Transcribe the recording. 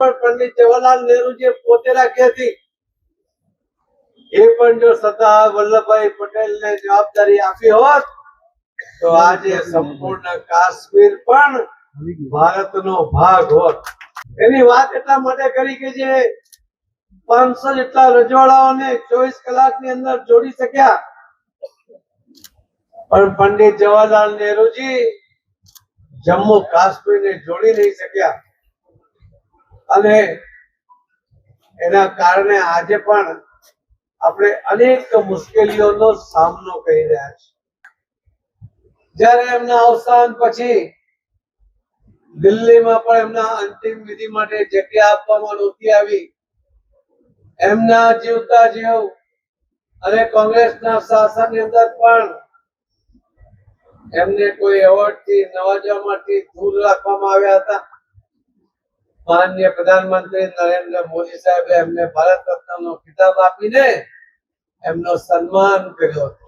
પણ પંડિત જવાહરલાલ નહેરુજીએ પોતે રાખી હતી એ પણ જો સરદાર વલ્લભભાઈ પટેલને જવાબદારી આપી હોત, તો આજે સંપૂર્ણ કાશ્મીર પણ ભારતનો ભાગ હોત. એની વાત એટલા માટે કરી કે જે પાંચસો જેટલા રજવાડાઓને ચોવીસ કલાકની અંદર જોડી શક્યા. પણ પંડિત જવાહરલાલ નહેરુજી જમ્મુ કાશ્મીરને જોડી નહીં શક્યા. અને એના કારણે આજે પણ આપણે અનેક મુશ્કેલીઓનો સામનો કરી રહ્યા છીએ. જ્યારે એમના અવસાન પછી દિલ્હીમાં પણ એમના અંતિમ વિધિ માટે જગ્યા આપવામાં નહોતી આવી, એમના જીવતા જીવ અને કોંગ્રેસના શાસનની અંદર પણ એમને કોઈ એવોર્ડથી નવાજવામાંથી દૂર રાખવામાં આવ્યા હતા. માનનીય પ્રધાનમંત્રી નરેન્દ્ર મોદી સાહેબે એમને ભારત રત્નનો ખિતાબ આપીને એમનો સન્માન કર્યો હતો.